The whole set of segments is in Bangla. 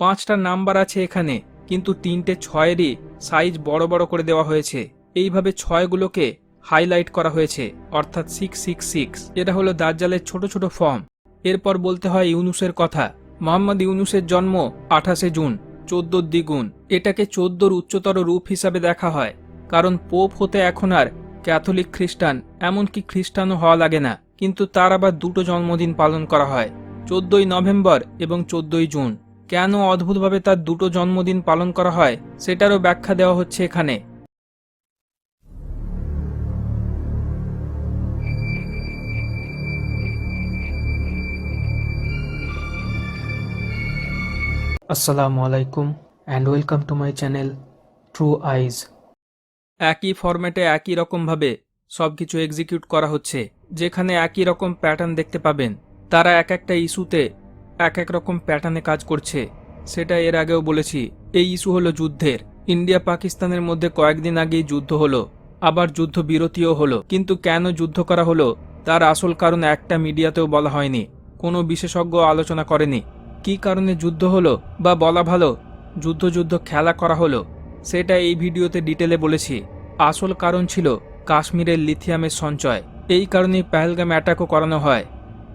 পাঁচটা নাম্বার আছে এখানে, কিন্তু তিনটে ছয়েরই সাইজ বড় বড় করে দেওয়া হয়েছে। এইভাবে ছয়গুলোকে হাইলাইট করা হয়েছে, অর্থাৎ সিক্স সিক্স সিক্স এটা হলো দাজ্জালের ছোট ছোট ফর্ম। এরপর বলতে হয় ইউনুসের কথা। মোহাম্মদ ইউনুসের জন্ম আঠাশে জুন, চোদ্দোর দ্বিগুণ। এটাকে চোদ্দোর উচ্চতর রূপ হিসাবে দেখা হয়, কারণ পোপ হতে এখন আর ক্যাথলিক খ্রিস্টান, এমনকি খ্রিস্টানও হওয়া লাগে না। কিন্তু তার আবার দুটো জন্মদিন পালন করা হয়, চোদ্দই নভেম্বর এবং চোদ্দই জুন। কেন অদ্ভুতভাবে তার দুটো জন্মদিন পালন করা হয় সেটারও ব্যাখ্যা দেওয়া হচ্ছে এখানে। আসসালামু আলাইকুম and welcome to my channel True Eyes একই ফরম্যাটে একই রকমভাবে সব কিছু এক্সিকিউট করা হচ্ছে যেখানে একই রকম প্যাটার্ন দেখতে পাবেন। তারা এক একটা ইস্যুতে এক এক রকম প্যাটার্নে কাজ করছে। সেটা এর আগেও বলেছি, এই ইস্যু হলো যুদ্ধের। ইন্ডিয়া পাকিস্তানের মধ্যে কয়েকদিন আগেই যুদ্ধ হলো, আবার যুদ্ধ বিরতিও হলো। কিন্তু কেন যুদ্ধ করা হলো, তার আসল কারণ একটা মিডিয়াতেও বলা হয়নি। কোনো বিশেষজ্ঞ আলোচনা করেনি। কী কারণে যুদ্ধ হলো বা বলা ভালো, যুদ্ধ যুদ্ধ খেলা করা হলো, সেটা এই ভিডিওতে ডিটেলে বলেছি। আসল কারণ ছিল কাশ্মীরের লিথিয়ামের সঞ্চয়। এই কারণেই পেহেলগাম অ্যাটাকও করানো হয়।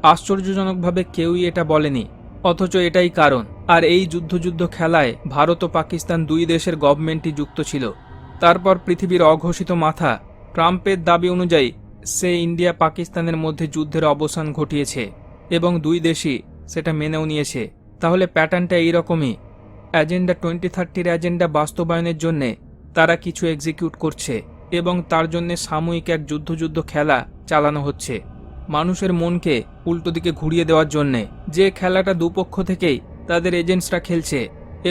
আশ্চর্যজনকভাবে কেউই এটা বলেনি, অথচ এটাই কারণ। আর এই যুদ্ধ যুদ্ধ খেলায় ভারত ও পাকিস্তান দুই দেশের গভর্নমেন্টই যুক্ত ছিল। তারপর পৃথিবীর অঘোষিত মাথা ট্রাম্পের দাবি অনুযায়ী, সে ইন্ডিয়া পাকিস্তানের মধ্যে যুদ্ধের অবসান ঘটিয়েছে এবং দুই দেশই সেটা মেনেও নিয়েছে। তাহলে প্যাটার্নটা এইরকমই অ্যাজেন্ডা টোয়েন্টি থার্টির অ্যাজেন্ডা বাস্তবায়নের জন্যে তারা কিছু এক্সিকিউট করছে এবং তার জন্য সাময়িক এক যুদ্ধ যুদ্ধ খেলা চালানো হচ্ছে। মানুষের মনকে উল্টো দিকে ঘুরিয়ে দেওয়ার জন্যে। যে খেলাটা দুপক্ষ থেকেই তাদের এজেন্টসরা খেলছে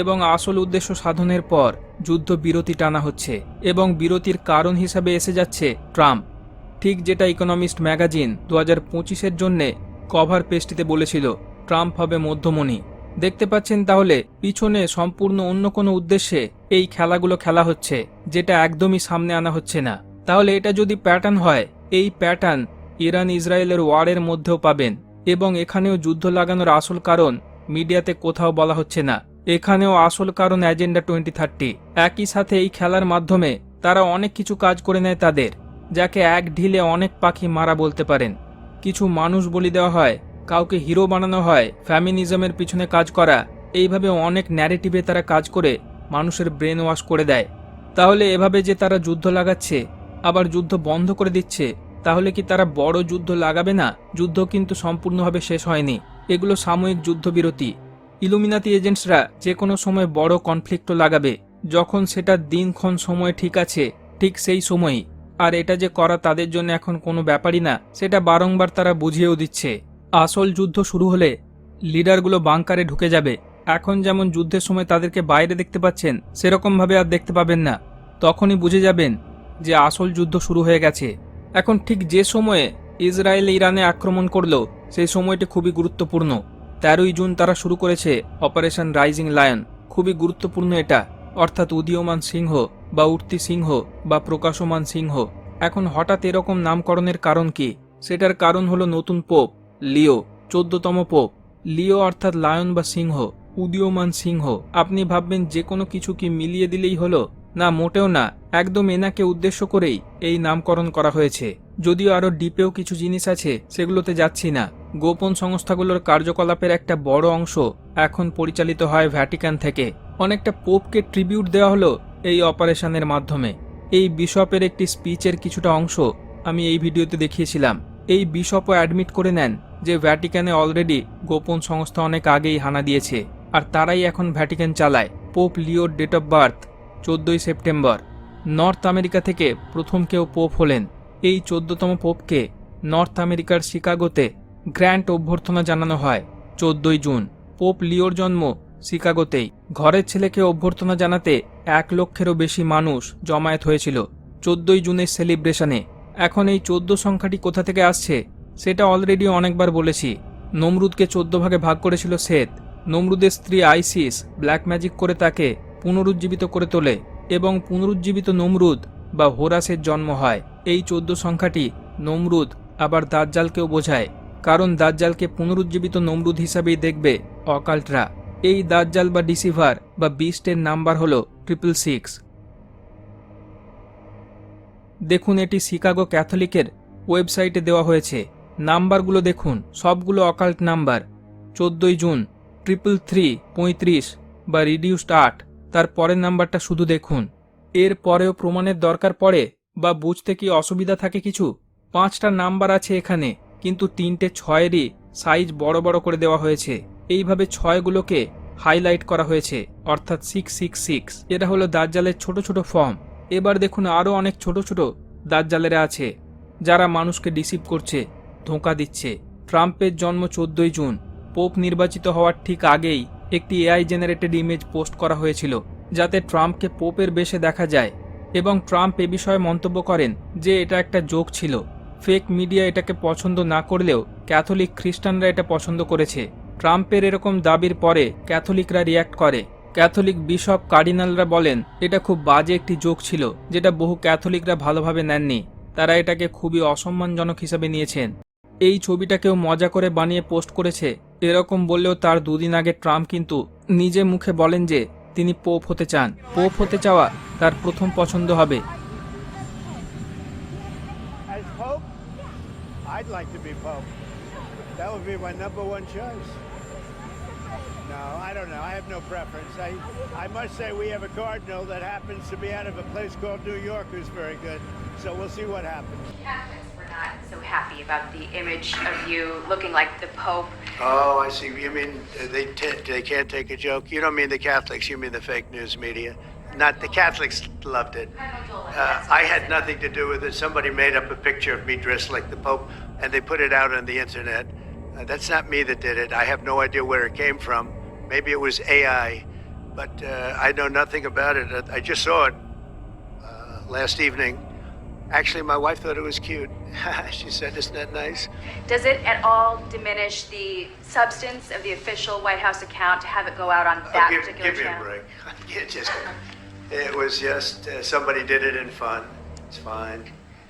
এবং আসল উদ্দেশ্য সাধনের পর যুদ্ধ বিরতি টানা হচ্ছে এবং বিরতির কারণ হিসাবে এসে যাচ্ছে ট্রাম্প। ঠিক যেটা ইকোনমিস্ট ম্যাগাজিন দু হাজার পঁচিশের জন্যে কভার পেজটিতে বলেছিল, ট্রাম্প হবে মধ্যমণি। দেখতে পাচ্ছেন তাহলে পিছনে সম্পূর্ণ অন্য কোনো উদ্দেশ্যে এই খেলাগুলো খেলা হচ্ছে, যেটা একদমই সামনে আনা হচ্ছে না। তাহলে এটা যদি প্যাটার্ন হয়, এই প্যাটার্ন ইরান ইসরায়েলের ওয়ারের মধ্যেও পাবেন এবং এখানেও যুদ্ধ লাগানোর আসল কারণ মিডিয়াতে কোথাও বলা হচ্ছে না। এখানেও আসল কারণ অ্যাজেন্ডা টোয়েন্টি থার্টি। একই সাথে এই খেলার মাধ্যমে তারা অনেক কিছু কাজ করে নেয় তাদের, যাকে এক ঢিলে অনেক পাখি মারা বলতে পারেন। কিছু মানুষ বলি দেওয়া হয়, কাউকে হিরো বানানো হয়, ফ্যামিনিজমের পিছনে কাজ করা, এইভাবে অনেক ন্যারেটিভে তারা কাজ করে মানুষের ব্রেন ওয়াশ করে দেয়। তাহলে এভাবে যে তারা যুদ্ধ লাগাচ্ছে, আবার যুদ্ধ বন্ধ করে দিচ্ছে তাহলে কি তারা বড় যুদ্ধ লাগাবে না? যুদ্ধ কিন্তু সম্পূর্ণভাবে শেষ হয়নি। এগুলো সাময়িক যুদ্ধবিরতি। ইলুমিনাতি এজেন্টসরা যে কোনো সময় বড় কনফ্লিক্টও লাগাবে। যখন সেটা দিনক্ষণ সময় ঠিক আছে, ঠিক সেই সময়ই। আর এটা যে করা তাদের জন্য এখন কোনো ব্যাপারই না, সেটা বারংবার তারা বুঝিয়েও দিচ্ছে। আসল যুদ্ধ শুরু হলে লিডারগুলো বাংকারে ঢুকে যাবে। এখন যেমন যুদ্ধের সময় তাদেরকে বাইরে দেখতে পাচ্ছেন, সেরকমভাবে আর দেখতে পাবেন না। তখনই বুঝে যাবেন যে আসল যুদ্ধ শুরু হয়ে গেছে। এখন ঠিক যে সময়ে ইসরায়েল ইরানে আক্রমণ করল সেই সময়টি খুবই গুরুত্বপূর্ণ। তেরোই জুন তারা শুরু করেছে অপারেশন রাইজিং লায়ন। খুবই গুরুত্বপূর্ণ এটা, অর্থাৎ উদীয়মান সিংহ বা উঠতি সিংহ বা প্রকাশমান সিংহ। এখন হঠাৎ এরকম নামকরণের কারণ কি? সেটার কারণ হলো নতুন পোপ, লিও, চোদ্দতম পোপ। লিও অর্থাৎ লায়ন বা সিংহ, উদীয়মান সিংহ। আপনি ভাববেন যে কোনো কিছু কি মিলিয়ে দিলেই হলো? না, মোটেও না। একদম এনাকে উদ্দেশ্য করেই এই নামকরণ করা হয়েছে। যদিও আরও ডিপেও কিছু জিনিস আছে, সেগুলোতে যাচ্ছি না। গোপন সংস্থাগুলোর কার্যকলাপের একটা বড় অংশ এখন পরিচালিত হয় ভ্যাটিকান থেকে। অনেকটা পোপকে ট্রিবিউট দেওয়া হলো এই অপারেশনের মাধ্যমে। এই বিশপের একটি স্পিচের কিছুটা অংশ আমি এই ভিডিওতে দেখিয়েছিলাম। এই বিশপও অ্যাডমিট করে নেন যে ভ্যাটিকানে অলরেডি গোপন সংস্থা অনেক আগেই হানা দিয়েছে। আর তারাই এখন ভ্যাটিকান চালায়। পোপ লিওর ডেট অফ বার্থ চোদ্দই সেপ্টেম্বর, নর্থ আমেরিকা থেকে প্রথম কেউ পোপ হলেন। এই চোদ্দতম পোপকে নর্থ আমেরিকার শিকাগোতে গ্র্যান্ড অভ্যর্থনা জানানো হয়। চোদ্দই জুন, পোপ লিওর জন্ম শিকাগোতেই। ঘরের ছেলেকে অভ্যর্থনা জানাতে এক লক্ষেরও বেশি মানুষ জমায়েত হয়েছিল। চোদ্দই জুনের সেলিব্রেশনে, এখন এই চোদ্দ সংখ্যাটি কোথা থেকে আসছে, সেটা অলরেডি অনেকবার বলেছি। নমরুদকে চোদ্দ ভাগে ভাগ করেছিল শ্বেত নমরুদের স্ত্রী আইসিস ব্ল্যাক ম্যাজিক করে তাকে পুনরুজ্জীবিত করে তোলে এবং পুনরুজ্জীবিত নমরুদ বা হোরাসের জন্ম হয়। এই চোদ্দ সংখ্যাটি নমরুদ, আবার দাজ্জালকেও বোঝায়, কারণ দাজ্জালকে পুনরুজ্জীবিত নমরুদ হিসাবেই দেখবে অকাল্টরা। এই দাজ্জাল বা ডিসিভার বা বিস্টের নাম্বার হল ট্রিপল সিক্স। দেখুন, এটি শিকাগো ক্যাথলিকের ওয়েবসাইটে দেওয়া হয়েছে। নাম্বারগুলো দেখুন, সবগুলো অকাল্ট নাম্বার। চোদ্দোই জুন, ট্রিপল থ্রি, পঁয়ত্রিশ বা রিডিউসড আট। তার পরের নাম্বারটা শুধু দেখুন। এর পরেও প্রমাণের দরকার পড়ে বা বুঝতে কি অসুবিধা থাকে কিছু? পাঁচটা নাম্বার আছে এখানে, কিন্তু তিনটে ছয়েরই সাইজ বড় বড় করে দেওয়া হয়েছে। এইভাবে ছয়গুলোকে হাইলাইট করা হয়েছে, অর্থাৎ সিক্স সিক্স সিক্স এটা হলো দাজ্জালের ছোট ছোট ফর্ম। এবার দেখুন আরও অনেক ছোট ছোট দাজ্জালেরা আছে, যারা মানুষকে ডিসিভ করছে, ধোঁকা দিচ্ছে। ট্রাম্পের জন্ম চোদ্দই জুন, পোপ নির্বাচিত হওয়ার ঠিক আগেই একটি এআই জেনারেটেড ইমেজ পোস্ট করা হয়েছিল, যাতে ট্রাম্পকে পোপের বেশে দেখা যায়, এবং ট্রাম্প এ বিষয়ে মন্তব্য করেন যে এটা একটা জোক ছিল। ফেক মিডিয়া এটাকে পছন্দ না করলেও ক্যাথলিক খ্রিস্টানরা এটা পছন্দ করেছে। ট্রাম্পের এরকম দাবির পরে ক্যাথলিকরা রিয়্যাক্ট করে। ক্যাথলিক বিশপ কার্ডিনালরা বলেন, এটা খুব বাজে একটি জোক ছিল, যেটা বহু ক্যাথলিকরা ভালোভাবে নেননি। তারা এটাকে খুবই অসম্মানজনক হিসাবে নিয়েছেন। এই ছবিটা কেউ মজা করে বানিয়ে পোস্ট করেছে। এরকম বললেও তার দুদিন আগে ট্রাম্প কিন্তু নিজে মুখে বলেন যে তিনি পোপ হতে চান। পোপ হতে চাওয়া তার প্রথম পছন্দ হবে। So we'll see what happens. Not so happy about the image of you looking like the Pope. Oh, I see. You mean uh, they t- they can't take a joke? You don't mean the Catholics. You mean the fake news media. Not the Catholics loved it. Uh, I had nothing to do with it. Somebody made up a picture of me dressed like the Pope, and they put it out on the internet. Uh, that's not me that did it. I have no idea where it came from. Maybe it was AI, but uh, I know nothing about it. I- I just saw it uh, last evening. Actually, my wife thought it was cute. she said, "Isn't that nice?" Does it at all diminish the substance of the official White House account to have it go out on Oh, that give, particular give me a channel? break. It just, it was just uh, somebody did it in fun. It's fine.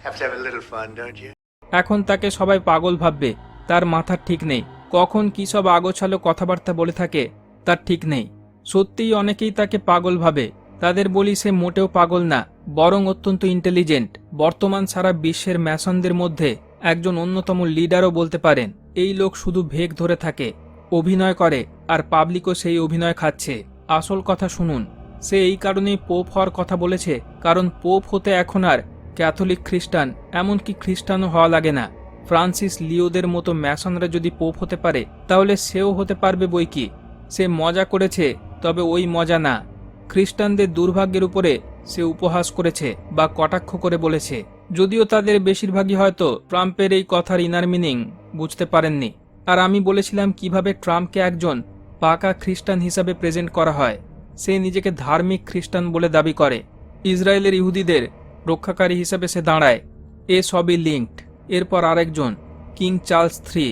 Have to have a little fun, don't you? এখন তাকে সবাই পাগল ভাববে তার মাথার ঠিক নেই কখন কী সব আগোছালো কথাবার্তা বলে থাকে তার ঠিক নেই সত্যিই অনেকেই তাকে পাগল ভাবে তাদের বলি সে মোটেও পাগল না, বরং অত্যন্ত ইন্টেলিজেন্ট বর্তমান সারা বিশ্বের ম্যাসনদের মধ্যে একজন অন্যতম লিডারও বলতে পারেন, এই লোক শুধু ভেগ ধরে থাকে, অভিনয় করে, আর পাবলিকও সেই অভিনয় খাচ্ছে। আসল কথা শুনুন, সে এই কারণেই পোপ হওয়ার কথা বলেছে, কারণ পোপ হতে এখন আর ক্যাথলিক খ্রিস্টান, এমনকি খ্রিস্টানও হওয়া লাগে না। ফ্রান্সিস লিওদের মতো ম্যাসনরা যদি পোপ হতে পারে, তাহলে সেও হতে পারবে বই কি? সে মজা করেছে, তবে ওই মজা না। খ্রিস্টানদের দুর্ভাগ্যের উপরে সে উপহাস করেছে বা কটাক্ষ করে বলেছে। যদিও তাদের বেশিরভাগই হয়তো ট্রাম্পের এই কথার ইনার মিনিং বুঝতে পারেননি। আর আমি বলেছিলাম কীভাবে ট্রাম্পকে একজন পাকা খ্রিস্টান হিসাবে প্রেজেন্ট করা হয়। সে নিজেকে ধার্মিক খ্রিস্টান বলে দাবি করে। ইসরায়েলের ইহুদিদের রক্ষাকারী হিসাবে সে দাঁড়ায়। এ সবই লিঙ্কড এরপর আরেকজন, কিং চার্লস থ্রি।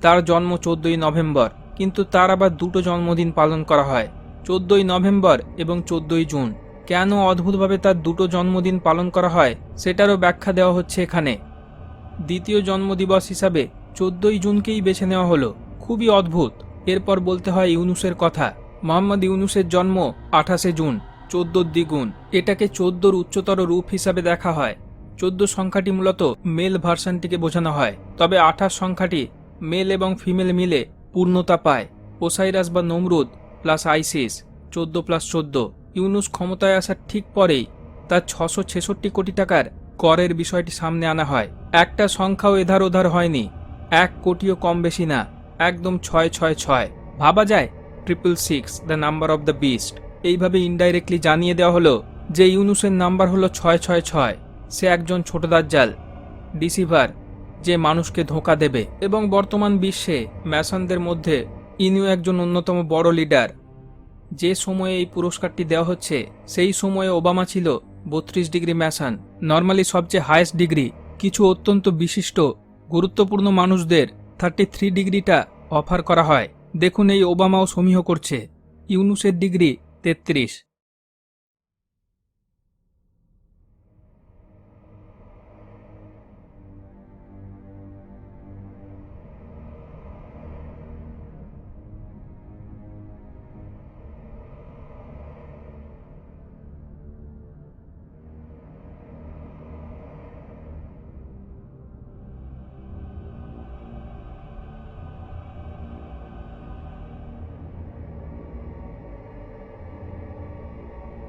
তার জন্ম চোদ্দই নভেম্বর, কিন্তু তার আবার দুটো জন্মদিন পালন করা হয়। চোদ্দই নভেম্বর এবং চোদ্দই জুন। কেন অদ্ভুতভাবে তার দুটো জন্মদিন পালন করা হয়, সেটারও ব্যাখ্যা দেওয়া হচ্ছে এখানে। দ্বিতীয় জন্মদিবস হিসাবে চোদ্দই জুনকেই বেছে নেওয়া হলো। খুবই অদ্ভুত। এরপর বলতে হয় ইউনুসের কথা। মোহাম্মদ ইউনুসের জন্ম আঠাশে জুন চোদ্দোর দ্বিগুণ। এটাকে চোদ্দোর উচ্চতর রূপ হিসাবে দেখা হয়। চোদ্দ সংখ্যাটি মূলত মেল ভার্সানটিকে বোঝানো হয়। তবে আঠাশ সংখ্যাটি মেল এবং ফিমেল মিলে পূর্ণতা পায়। ওসাইরাস বা নমরুদ প্লাস আইসিস, চোদ্দ প্লাস চোদ্দ। ইউনুস ক্ষমতায় আসার ঠিক পরেই তার ছশো ছেষট্টি কোটি টাকার করের বিষয়টি সামনে আনা হয়। একটা সংখ্যাও এধার ওধার হয়নি। এক কোটিও কম বেশি না, একদম ছয় ছয় ছয়। ভাবা যায়, triple six, the number of the beast. এইভাবে ইনডাইরেক্টলি জানিয়ে দেওয়া হলো যে ইউনুসের নাম্বার হলো ছয় ছয় ছয়। সে একজন ছোট দাজ্জাল, ডিসিভার, যে মানুষকে ধোঁকা দেবে। এবং বর্তমান বিশ্বে ম্যাসনদের মধ্যে ইনিও একজন অন্যতম বড় লিডার। যে সময়ে এই পুরস্কারটি দেওয়া হচ্ছে, সেই সময়ে ওবামা ছিল বত্রিশ ডিগ্রি ম্যাসান, নর্মালি সবচেয়ে হায়েস্ট ডিগ্রি। কিছু অত্যন্ত বিশিষ্ট, গুরুত্বপূর্ণ মানুষদের থার্টি থ্রি ডিগ্রিটা অফার করা হয়। দেখুন এই ওবামাও সমীহ করছে। ইউনুসের ডিগ্রি তেত্রিশ।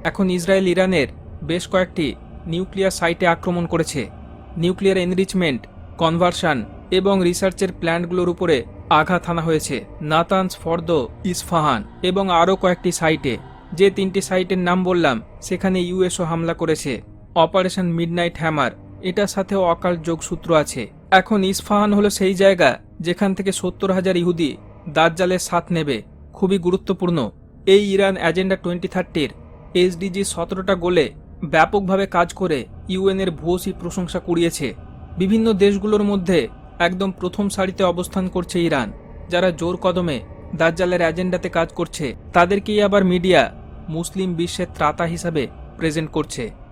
এখন ইসরায়েল ইরানের বেশ কয়েকটি নিউক্লিয়ার সাইটে আক্রমণ করেছে। নিউক্লিয়ার এনরিচমেন্ট কনভার্সন এবং রিসার্চের প্ল্যান্টগুলোর উপরে আঘাত হানা হয়েছে। নাতানস ফর্দ ইসফাহান এবং আরও কয়েকটি সাইটে। যে তিনটি সাইটের নাম বললাম, সেখানে ইউএসও হামলা করেছে। অপারেশন মিডনাইট হ্যামার, এটার সাথেও অকাল যোগসূত্র আছে। এখন ইসফাহান হলো সেই জায়গা যেখান থেকে সত্তর হাজার ইহুদি দাজ্জালের সাথ নেবে। খুবই গুরুত্বপূর্ণ। এই ইরান এজেন্ডা টোয়েন্টি থার্টির এসডিজি সতেরোটা গোলে ব্যাপকভাবে কাজ করে ইউএনের ভূয়সী প্রশংসা কুড়িয়েছে। বিভিন্ন দেশগুলোর মধ্যে একদম প্রথম সারিতে অবস্থান করছে ইরান, যারা জোর কদমে দাজ্জালের এজেন্ডাতে কাজ করছে। তাদেরকেই আবার মিডিয়া মুসলিম বিশ্বের ত্রাতা হিসাবে প্রেজেন্ট করছে।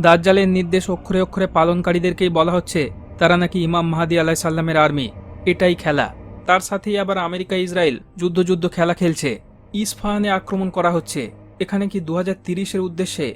দাজ্জালের নির্দেশ অক্ষরে অক্ষরে পালনকারীদেরকেই বলা হচ্ছে, তারা নাকি ইমাম মাহাদি আলাহ সাল্লামের আর্মি। এটাই খেলা। তার সাথেই আবার আমেরিকা ইসরায়েল যুদ্ধ যুদ্ধ খেলা খেলছে। ইস্ফাহানে আক্রমণ করা হচ্ছে। এখানে কি দু হাজার উদ্দেশ্যে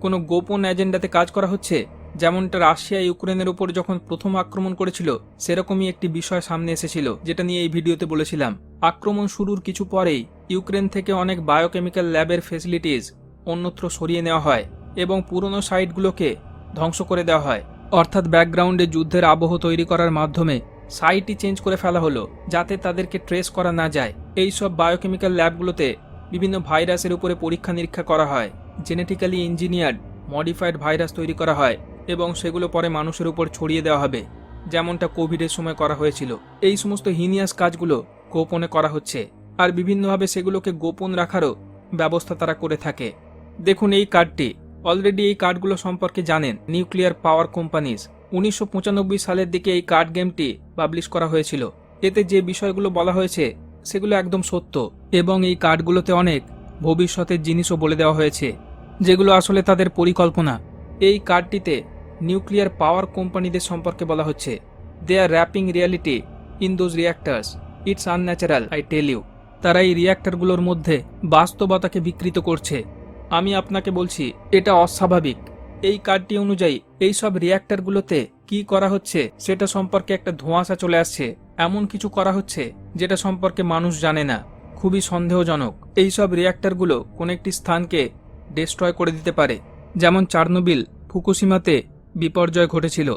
কোনো গোপন এজেন্ডাতে কাজ করা হচ্ছে? যেমনটা রাশিয়া ইউক্রেনের উপর যখন প্রথম আক্রমণ করেছিল, সেরকমই একটি বিষয় সামনে এসেছিল, যেটা নিয়ে এই ভিডিওতে বলেছিলাম। আক্রমণ শুরুর কিছু পরেই ইউক্রেন থেকে অনেক বায়োকেমিক্যাল ল্যাবের ফেসিলিটিস অন্যত্র সরিয়ে নেওয়া হয়। এবং পুরনো সাইটগুলোকে ধ্বংস করে দেওয়া হয়। অর্থাৎ ব্যাকগ্রাউন্ডে যুদ্ধের আবহ তৈরি করার মাধ্যমে সাইটই চেঞ্জ করে ফেলা হলো, যাতে তাদেরকে ট্রেস করা না যায়। এই সব বায়োকেমিক্যাল ল্যাবগুলোতে বিভিন্ন ভাইরাসের উপরে পরীক্ষা নিরীক্ষা করা হয়, জেনেটিক্যালি ইঞ্জিনিয়ার্ড মডিফাইড ভাইরাস তৈরি করা হয় এবং সেগুলো পরে মানুষের উপর ছড়িয়ে দেওয়া হবে, যেমনটা কোভিডের সময় করা হয়েছিল। এই সমস্ত হিনিয়াস কাজগুলো গোপনে করা হচ্ছে আর বিভিন্নভাবে সেগুলোকে গোপন রাখারও ব্যবস্থা তারা করে থাকে। দেখুন এই কার্ডটি। অলরেডি এই কার্ডগুলো সম্পর্কে জানেন নিউক্লিয়ার পাওয়ার কোম্পানিজ। উনিশশো পঁচানব্বই সালের দিকে এই কার্ড গেমটি পাবলিশ করা হয়েছিল। এতে যে বিষয়গুলো বলা হয়েছে, সেগুলো একদম সত্য এবং এই কার্ডগুলোতে অনেক ভবিষ্যতের জিনিসও বলে দেওয়া হয়েছে, যেগুলো আসলে তাদের পরিকল্পনা। এই কার্ডটিতে নিউক্লিয়ার পাওয়ার কোম্পানিদের সম্পর্কে বলা হচ্ছে। They are wrapping reality in those reactors it's unnatural I tell you তারা এই রিয়াক্টরগুলোর মধ্যে বাস্তবতাকে বিকৃত করছে। আমি আপনাকে বলছি, এটা অস্বাভাবিক। এই কার্ডটি অনুযায়ী, এই সব রিয়াক্টরগুলোতে কি করা হচ্ছে, সেটা সম্পর্কে একটা ধোঁয়াশা চলে আসছে। এমন কিছু করা হচ্ছে, যেটা সম্পর্কে মানুষ জানে না। খুবই সন্দেহজনক। এই সব রিয়াক্টরগুলো কোন একটি স্থানকে ডিস্ট্রয় করে দিতে পারে। যেমন চার্নোবিল ফুকুসিমাতে বিপর্যয় ঘটেছিল।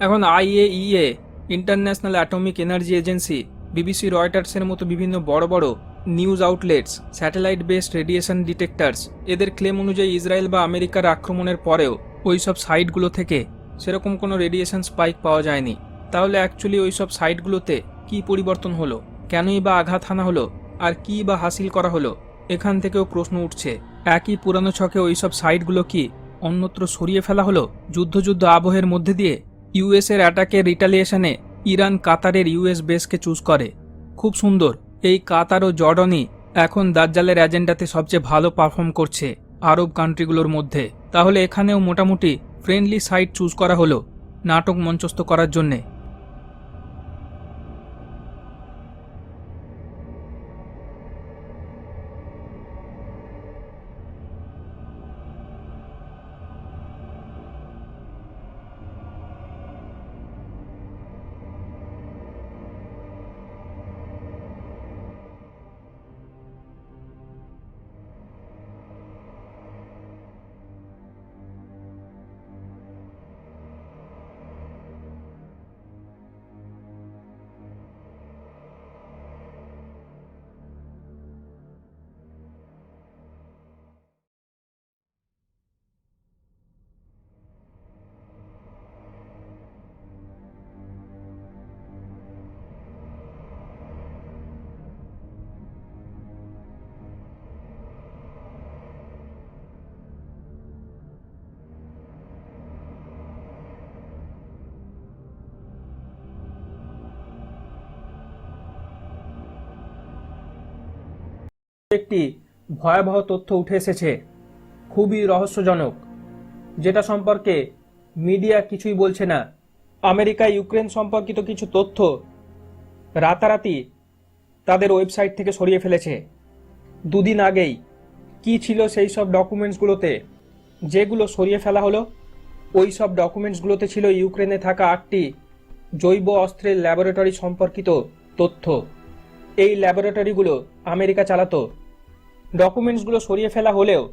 এখন IAEA International Atomic Energy Agency BBC, রয়টার্সের মতো বিভিন্ন বড় বড় news outlets satellite based radiation detectors এদের ক্লেম অনুযায়ী ইসরায়েল বা আমেরিকার আক্রমণের পরেও ওই সব সাইটগুলো থেকে সেরকম কোনো রেডিয়েশন স্পাইক পাওয়া যায়নি। তাহলে অ্যাকচুয়ালি ওই সব সাইটগুলোতে কি পরিবর্তন হলো? কেনই বা আঘাত হানা হলো? আর কি বা হাসিল করা হলো? এখান থেকেও প্রশ্ন উঠছে। একই পুরানো ছকে ওই সব সাইটগুলো কি অন্যত্র সরিয়ে ফেলা হলো? যুদ্ধ যুদ্ধ আবহের মধ্যে দিয়ে ইউএসের অ্যাটাকের রিটালিয়েশনে ইরান, কাতারের ইউএস বেসকে চুজ করে। খুব সুন্দর। এই কাতার ও জর্ডনই এখন দাজ্জালের এজেন্ডাতে সবচেয়ে ভালো পারফর্ম করছে আরব কান্ট্রিগুলোর মধ্যে। তাহলে এখানেও মোটামুটি ফ্রেন্ডলি সাইট চুজ করা হলো, নাটক মঞ্চস্থ করার জন্যে। একটি ভয়াবহ তথ্য উঠে এসেছে, খুবই রহস্যজনক, যেটা সম্পর্কে মিডিয়া কিছুই বলছে না। আমেরিকা, ইউক্রেন সম্পর্কিত কিছু তথ্য রাতারাতি তাদের ওয়েবসাইট থেকে সরিয়ে ফেলেছে। দুদিন আগেই কি ছিল সেই সব ডকুমেন্টসগুলোতে যেগুলো সরিয়ে ফেলা হলো, ওই সব ডকুমেন্টসগুলোতে ছিল ইউক্রেনে থাকা আটটি জৈব অস্ত্রের ল্যাবরেটরি সম্পর্কিত তথ্য। এই ল্যাবরেটরিগুলো আমেরিকা চালাতো। ডকুমেন্টসগুলো সরিয়ে ফেলা হলেও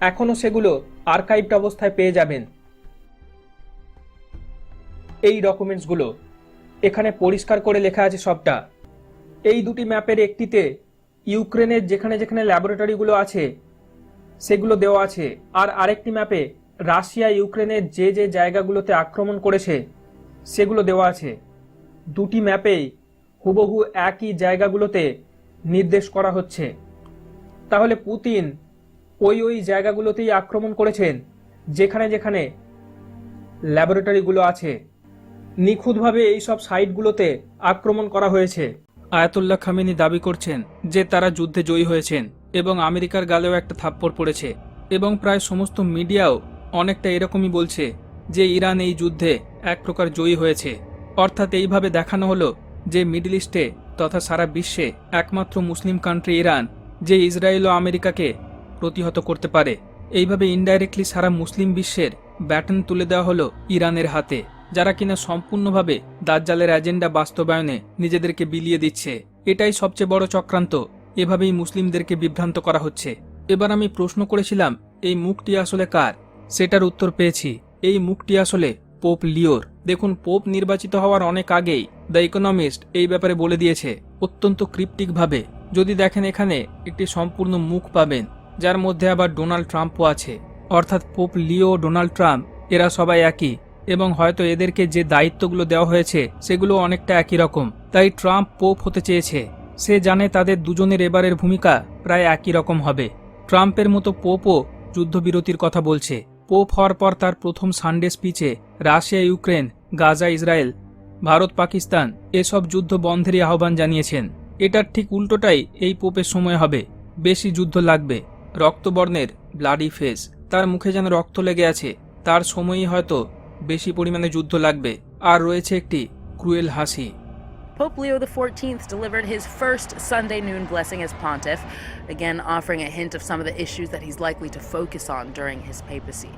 এখনও সেগুলো আর্কাইভড অবস্থায় পেয়ে যাবেন। এই ডকুমেন্টসগুলো এখানে পরিষ্কার করে লেখা আছে সবটা। এই দুটি ম্যাপের একটিতে ইউক্রেনের যেখানে যেখানে ল্যাবরেটরিগুলো আছে, সেগুলো দেওয়া আছে। আর আরেকটি ম্যাপে রাশিয়া ইউক্রেনের যে যে জায়গাগুলোতে আক্রমণ করেছে, সেগুলো দেওয়া আছে। দুটি ম্যাপেই হুবহু একই জায়গাগুলোতে নির্দেশ করা হচ্ছে। তাহলে পুতিন ওই ওই জায়গাগুলোতেই আক্রমণ করেছেন, যেখানে যেখানে ল্যাবরেটরিগুলো আছে। নিখুঁতভাবে এই সব সাইটগুলোতে আক্রমণ করা হয়েছে। আয়াতুল্লাহ খামেনি দাবি করছেন যে তারা যুদ্ধে জয়ী হয়েছেন এবং আমেরিকার গালেও একটা থাপ্পড় পড়েছে এবং প্রায় সমস্ত মিডিয়াও অনেকটা এরকমই বলছে যে ইরান এই যুদ্ধে এক প্রকার জয়ী হয়েছে। অর্থাৎ এইভাবে দেখানো হলো যে মিডল ইস্টে তথা সারা বিশ্বে একমাত্র মুসলিম কান্ট্রি ইরান যে ইসরায়েল ও আমেরিকাকে প্রতিহত করতে পারে। এইভাবে ইনডাইরেক্টলি সারা মুসলিম বিশ্বের ব্যাটন তুলে দেওয়া হলো ইরানের হাতে, যারা কিনা সম্পূর্ণভাবে দাজ্জালের এজেন্ডা বাস্তবায়নে নিজেদেরকে বিলিয়ে দিচ্ছে। এটাই সবচেয়ে বড় চক্রান্ত, এভাবেই মুসলিমদেরকে বিভ্রান্ত করা হচ্ছে। এবার আমি প্রশ্ন করেছিলাম, এই মুখটি আসলে কার? সেটার উত্তর পেয়েছি, এই মুখটি আসলে পোপ লিওর। দেখুন, পোপ নির্বাচিত হওয়ার অনেক আগেই দ্য ইকোনমিস্ট এই ব্যাপারে বলে দিয়েছে, অত্যন্ত ক্রিপ্টিকভাবে। যদি দেখেন এখানে একটি সম্পূর্ণ মুখ পাবেন, যার মধ্যে আবার ডোনাল্ড ট্রাম্পও আছে। অর্থাৎ পোপ লিও ডোনাল্ড ট্রাম্প, এরা সবাই একই, এবং হয়তো এদেরকে যে দায়িত্বগুলো দেওয়া হয়েছে, সেগুলো অনেকটা একই রকম। তাই ট্রাম্প পোপ হতে চেয়েছে। সে জানে তাদের দুজনের এবারের ভূমিকা প্রায় একই রকম হবে। ট্রাম্পের মতো পোপও যুদ্ধবিরতির কথা বলছে। পোপ হওয়ার পর তার প্রথম Sunday স্পিচে Russia, Ukraine, Gaza, Israel, Bharat, Pakistan এসব যুদ্ধ বন্ধেরই আহ্বান জানিয়েছেন। এটার ঠিক উল্টোটাই এই পোপের সময় হবে বেশি যুদ্ধ লাগবে রক্তবর্ণের ব্লাডি ফেস তার মুখে যেন রক্ত লেগে আছে তার সময়ই হয়তো বেশি পরিমাণে যুদ্ধ লাগবে আর রয়েছে একটি ক্রুয়েল হাসি Pope Leo XIV delivered his first Sunday noon blessing as pontiff, again offering a hint of some of the issues that he's likely to focus on during his papacy.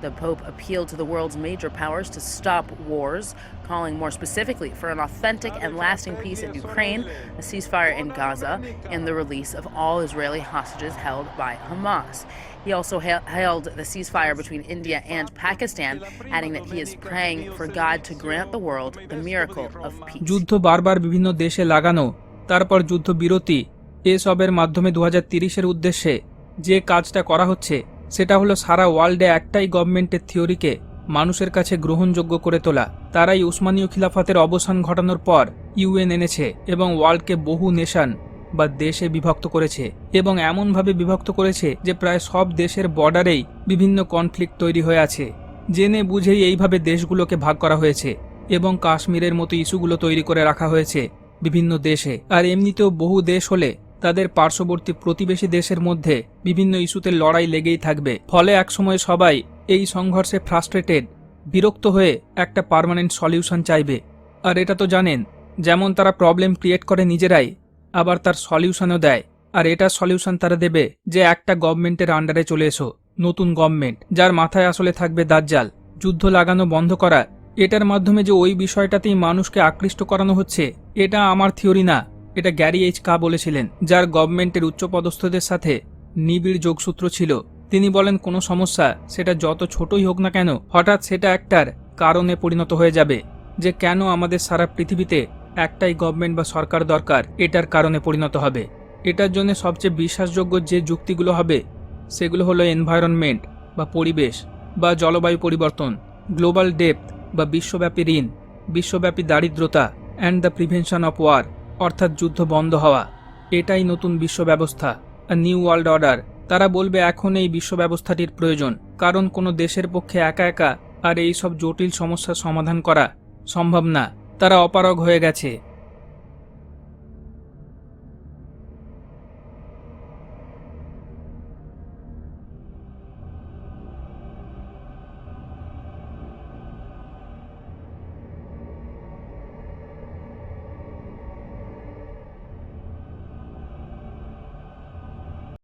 The Pope appealed to the world's major powers to stop wars, calling more specifically for an authentic and lasting peace in Ukraine, a ceasefire in Gaza, and the release of all Israeli hostages held by Hamas. He also hail- hailed the ceasefire between India and Pakistan, adding that he is praying for God to grant the world the miracle of peace. যুদ্ধ বারবার বিভিন্ন দেশে লাগানো তারপর যুদ্ধবিরতি এসবের মাধ্যমে দু এর উদ্দেশ্যে যে কাজটা করা হচ্ছে সেটা হলো সারা ওয়ার্ল্ডে একটাই গভর্নমেন্টের থিওরিকে মানুষের কাছে গ্রহণযোগ্য করে তোলা। তারাই উসমানীয় খিলাফতের অবসান ঘটানোর পর ইউএন এনেছে এবং ওয়ার্ল্ডকে বহু নেশান বা দেশে বিভক্ত করেছে এবং এমনভাবে বিভক্ত করেছে যে প্রায় সব দেশের বর্ডারেই বিভিন্ন কনফ্লিক্ট তৈরি হয়ে আছে। জেনে বুঝেই এইভাবে দেশগুলোকে ভাগ করা হয়েছে এবং কাশ্মীরের মতো ইস্যুগুলো তৈরি করে রাখা হয়েছে বিভিন্ন দেশে। আর এমনিতেও বহু দেশ হলে তাদের পার্শ্ববর্তী প্রতিবেশী দেশের মধ্যে বিভিন্ন ইস্যুতে লড়াই লেগেই থাকবে। ফলে একসময় সবাই এই সংঘর্ষে ফ্রাস্ট্রেটেড বিরক্ত হয়ে একটা পার্মানেন্ট সলিউশন চাইবে। আর এটা তো জানেন, যেমন তারা প্রবলেম ক্রিয়েট করে নিজেরাই, আবার তার সলিউশনও দেয়। আর এটা সলিউশন তারা দেবে যে একটা গভর্নমেন্টের আন্ডারে চলে এসো, নতুন গভর্নমেন্ট যার মাথায় আসলে থাকবে দাজ্জাল। যুদ্ধ লাগানো বন্ধ করা, এটার মাধ্যমে যে ওই বিষয়টাতেই মানুষকে আকৃষ্ট করানো হচ্ছে, এটা আমার থিওরি না। এটা গ্যারি এইচ কা বলেছিলেন, যার গভর্নমেন্টের উচ্চপদস্থদের সাথে নিবিড় যোগসূত্র ছিল। তিনি বলেন, কোনো সমস্যা, সেটা যত ছোটই হোক না কেন, হঠাৎ সেটা একটার কারণে পরিণত হয়ে যাবে। যে কেন আমাদের সারা পৃথিবীতে একটাই গভর্নমেন্ট বা সরকার দরকার, এটার কারণে পরিণত হবে। এটার জন্য সবচেয়ে বিশ্বাসযোগ্য যে যুক্তিগুলো হবে, সেগুলো হলো এনভায়রনমেন্ট বা পরিবেশ বা জলবায়ু পরিবর্তন, গ্লোবাল ডেপথ বা বিশ্বব্যাপী ঋণ, বিশ্বব্যাপী দারিদ্রতা and the prevention of war অর্থাৎ যুদ্ধ বন্ধ হওয়া। এটাই নতুন বিশ্ব ব্যবস্থা নিউ ওয়ার্ল্ড অর্ডার তারা বলবে এখন এই বিশ্ব ব্যবস্থাটির প্রয়োজন, কারণ কোনো দেশের পক্ষে একা একা আর এই সব জটিল সমস্যার সমাধান করা সম্ভব না। তারা অপারগ হয়ে গেছে।